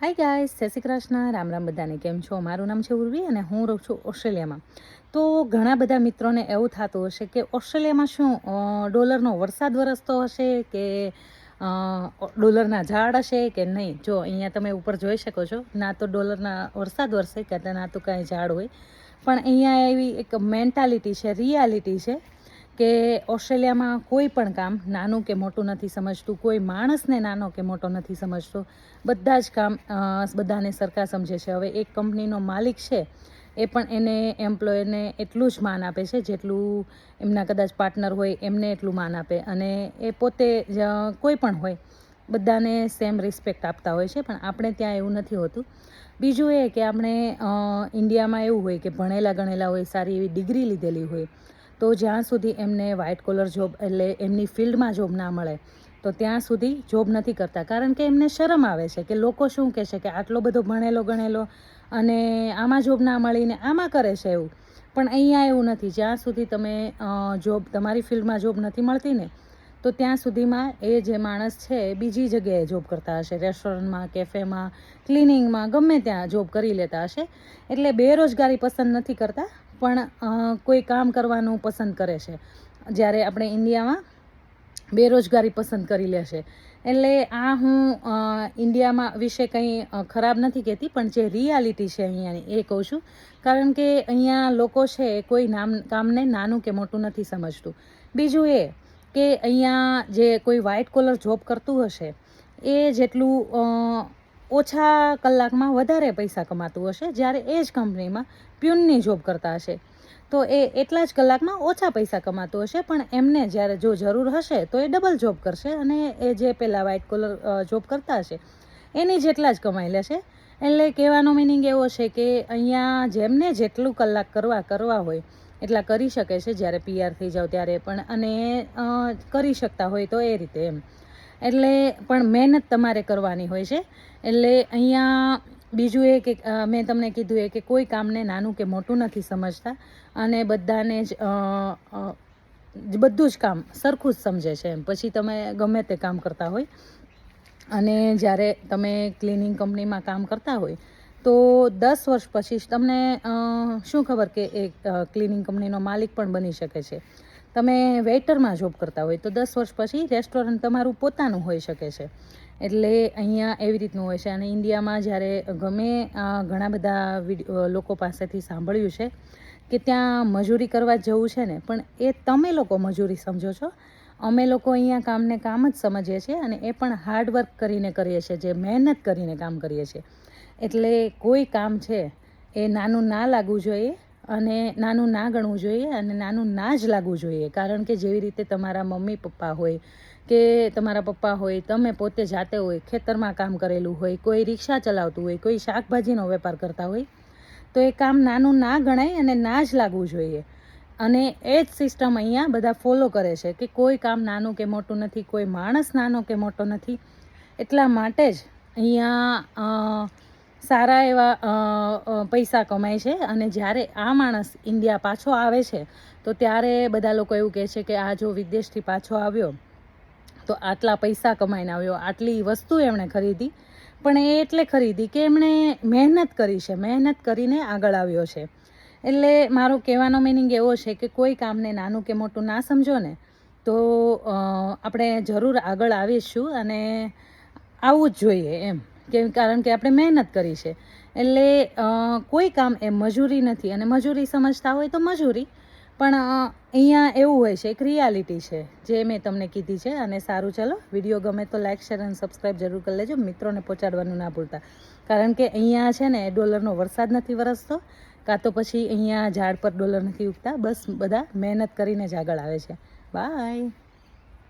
Hi guys જય શ્રી રામ રામ બધાને કેમ છો? મારું નામ છે ઉર્વી અને હું રહું છું ઓસ્ટ્રેલિયામાં. તો ઘણા બધા મિત્રોને એવું થતું હશે કે ઓસ્ટ્રેલિયામાં શું ડોલરનો વરસાદ વરસતો હશે કે ડોલરના ઝાડ હશે કે નહીં? જો અહીંયા તમે ઉપર જોઈ શકો છો, ના તો ડોલરના વરસાદ વરસે કે ના તો કાંઈ ઝાડ હોય. પણ અહીંયા એવી એક મેન્ટાલિટી છે, રિયાલિટી છે કે ઓસ્ટ્રેલિયામાં કોઈ પણ કામ નાનું કે મોટું નથી સમજતું, કોઈ માણસને નાનો કે મોટો નથી સમજતો. બધા જ કામ બધાને સરખા સમજે છે. હવે એક કંપનીનો માલિક છે, એ પણ એને એમ્પ્લોયરને એટલું જ માન આપે છે જેટલું એમના કદાચ પાર્ટનર હોય એમને એટલું માન આપે. અને એ પોતે કોઈ પણ હોય, બધાને સેમ રિસ્પેક્ટ આપતા હોય છે, પણ આપણે ત્યાં એવું નથી હોતું. બીજું એ કે આપણે ઇન્ડિયામાં એવું હોય કે ભણેલા ગણેલા હોય, સારી એવી ડિગ્રી લીધેલી હોય તો જ્યાં સુધી એમને વ્હાઇટ કોલર જોબ એટલે એમની ફિલ્ડમાં જોબ ના મળે, તો ત્યાં સુધી જોબ નથી કરતા. કારણ કે એમને શરમ આવે છે કે લોકો શું કહેશે કે આટલો બધો ભણેલો ગણેલો અને આમાં જોબ ના મળીને આમાં કરે છે એવું. પણ અહીંયા એવું નથી. જ્યાં સુધી તમે જોબ તમારી ફિલ્ડમાં જોબ નથી મળતી ને, તો ત્યાં સુધીમાં એ જે માણસ છે એ બીજી જગ્યાએ જોબ કરતા હશે. રેસ્ટોરન્ટમાં કેફેમાં ક્લિનિંગમાં ગમે ત્યાં જોબ કરી લેતા હશે. એટલે બેરોજગારી પસંદ નથી કરતા. પણ કોઈ કામ કરવાનું પસંદ કરે છે. જ્યારે આપણે ઇન્ડિયામાં બેરોજગારી પસંદ કરી લે છે. એટલે આ હું ઇન્ડિયામાં વિશે કંઈ ખરાબ નથી કહેતી, પણ જે રિયાલિટી છે અહીંયાની એ કહું છું. કારણ કે અહીંયા લોકો છે કોઈ નામ, કામને નાનું કે મોટું નથી સમજતું. બીજું એ કે અહીંયા જે કોઈ વ્હાઇટ કોલર જોબ કરતું હશે, એ જેટલું ઓછા કલાકમાં વધારે પૈસા કમાતું હશે જ્યારે એ જ કંપનીમાં પ્યુનની જોબ કરતા હશે. તો એ એટલા જ કલાકમાં ઓછા પૈસા કમાતું હશે, પણ એમને જ્યારે જો જરૂર હશે તો એ ડબલ જોબ કરશે અને એ જે પહેલાં વ્હાઇટ કોલર જોબ કરતા હશે, એની જેટલા જ કમાઈ લેશે. એટલે કહેવાનો મિનિંગ એવો છે કે અહીંયા જેમને જેટલું કલાક કરવા કરવા હોય, એટલા કરી શકે છે જ્યારે પીઆર થઈ જાવ ત્યારે પણ અને કરી શકતા હોય તો એ રીતે એમ. એટલે પણ મહેનત તમારે કરવાની હોય છે. એટલે અહીંયા બીજું એ કે મેં તમને કીધું એ કે કોઈ કામને નાનું કે મોટું નથી સમજતા. અને બધાને જ બધું જ કામ સરખું જ સમજે છે એમ. પછી તમે ગમે તે કામ કરતા હોય. અને જ્યારે તમે ક્લિનિંગ કંપનીમાં કામ કરતા હોય, તો દસ વર્ષ પછી તમને શું ખબર કે એ ક્લિનિંગ કંપનીનો માલિક પણ બની શકે છે. તમે વેઇટરમાં જોબ કરતા હોય તો દસ વર્ષ પછી રેસ્ટોરન્ટ તમારું પોતાનું હોઈ શકે છે. એટલે અહીંયા એવી રીતનું હોય છે અને ઇન્ડિયામાં જ્યારે ગમે ઘણા બધા લોકો પાસેથી સાંભળ્યું છે કે ત્યાં મજૂરી કરવા જવું છે ને, પણ એ તમે લોકો મજૂરી સમજો છો. અમે લોકો અહીંયા કામને કામ જ સમજીએ છીએ અને એ પણ હાર્ડવર્ક કરીને કરીએ છીએ, જે મહેનત કરીને કામ કરીએ છીએ. એટલે કોઈ કામ છે એ નાનું ના લાગવું જોઈએ. અને નાનું ના ગણવું જોઈએ અને નાનું ના જ લાગવું જોઈએ. કારણ કે જેવી રીતે તમારા મમ્મી, પપ્પા હોય કે તમારા પપ્પા હોય, તમે પોતે જાતે હોય, ખેતરમાં કામ કરેલું હોય, કોઈ રિક્ષા ચલાવતું હોય, કોઈ શાકભાજીનો વેપાર કરતા હોય, તો એ કામ નાનું ના ગણાય અને ના જ લાગવું જોઈએ. અને એ જ સિસ્ટમ અહીંયા બધા ફોલો કરે છે કે કોઈ કામ નાનું કે મોટું નથી, કોઈ માણસ નાનો કે મોટો નથી. એટલા માટે જ અહીંયા સારા એવા પૈસા કમાય છે અને જ્યારે આ માણસ ઇન્ડિયા પાછો આવે છે, તો ત્યારે બધા લોકો એવું કહે છે કે આ જો વિદેશથી પાછો આવ્યો, તો આટલા પૈસા કમાઈને આવ્યો, આટલી વસ્તુ એમણે ખરીદી. પણ એ એટલે ખરીદી કે એમણે મહેનત કરી છે, મહેનત કરીને આગળ આવ્યો છે. એટલે મારો કહેવાનો મિનિંગ એવો છે કે કોઈ કામને નાનું કે મોટું ના સમજો ને, તો આપણે જરૂર આગળ આવીશું અને આવવું જ જોઈએ એમ. કેમ કારણ કે આપણે મહેનત કરી છે. એટલે કોઈ કામ એ મજૂરી નથી અને મજૂરી સમજતા હોય તો મજૂરી. પણ અહીંયા એવું હોય છે, એક રિયાલિટી છે, જે મેં તમને કીધી છે અને સારું ચલો વીડિયો ગમે તો લાઇક શેર અને સબસ્ક્રાઈબ જરૂર કરી લેજો, મિત્રોને પહોંચાડવાનું ના ભૂલતા. કારણ કે અહીંયા છે ને, ડોલરનો વરસાદ નથી વરસતો, કાં તો પછી અહીંયા ઝાડ પર ડોલર નથી ઉગતા, બસ બધા મહેનત કરીને જ આગળ આવે છે. બાય